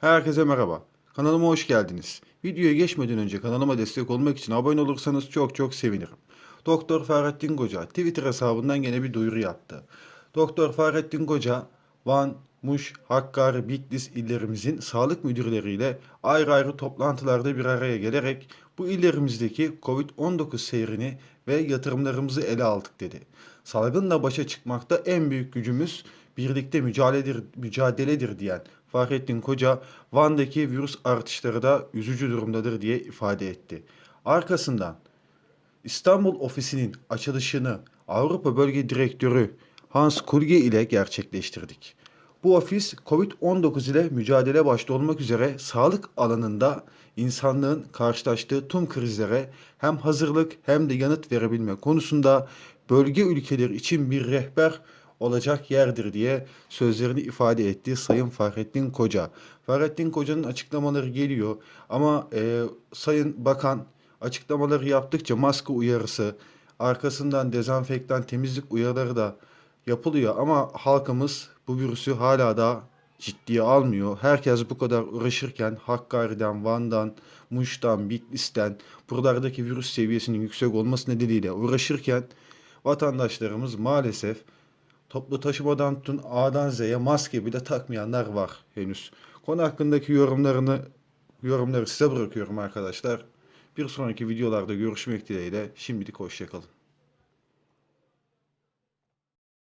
Herkese merhaba. Kanalıma hoş geldiniz. Videoya geçmeden önce kanalıma destek olmak için abone olursanız çok çok sevinirim. Doktor Fahrettin Koca Twitter hesabından gene bir duyuru yaptı. Doktor Fahrettin Koca, Van, Muş, Hakkari, Bitlis illerimizin sağlık müdürleriyle ayrı ayrı toplantılarda bir araya gelerek bu illerimizdeki Covid-19 seyrini ve yatırımlarımızı ele aldık dedi. Salgınla başa çıkmakta en büyük gücümüz birlikte mücadeledir, mücadeledir diyen Fahrettin Koca, Van'daki virüs artışları da üzücü durumdadır diye ifade etti. Arkasından İstanbul ofisinin açılışını Avrupa Bölge Direktörü Hans Kulge ile gerçekleştirdik. Bu ofis COVID-19 ile mücadele başta olmak üzere sağlık alanında insanlığın karşılaştığı tüm krizlere hem hazırlık hem de yanıt verebilme konusunda bölge ülkeleri için bir rehber olacak yerdir diye sözlerini ifade etti Sayın Fahrettin Koca. Fahrettin Koca'nın açıklamaları geliyor ama e, Sayın Bakan açıklamaları yaptıkça maske uyarısı, arkasından dezenfektan temizlik uyarıları da yapılıyor ama halkımız bu virüsü hala da ciddiye almıyor. Herkes bu kadar uğraşırken Hakkari'den, Van'dan, Muş'tan, Bitlis'ten buralardaki virüs seviyesinin yüksek olması nedeniyle uğraşırken vatandaşlarımız maalesef toplu taşımadan tutun A'dan Z'ye maske bile takmayanlar var henüz. Konu hakkındaki yorumlarını yorumları size bırakıyorum arkadaşlar. Bir sonraki videolarda görüşmek dileğiyle şimdilik hoşçakalın.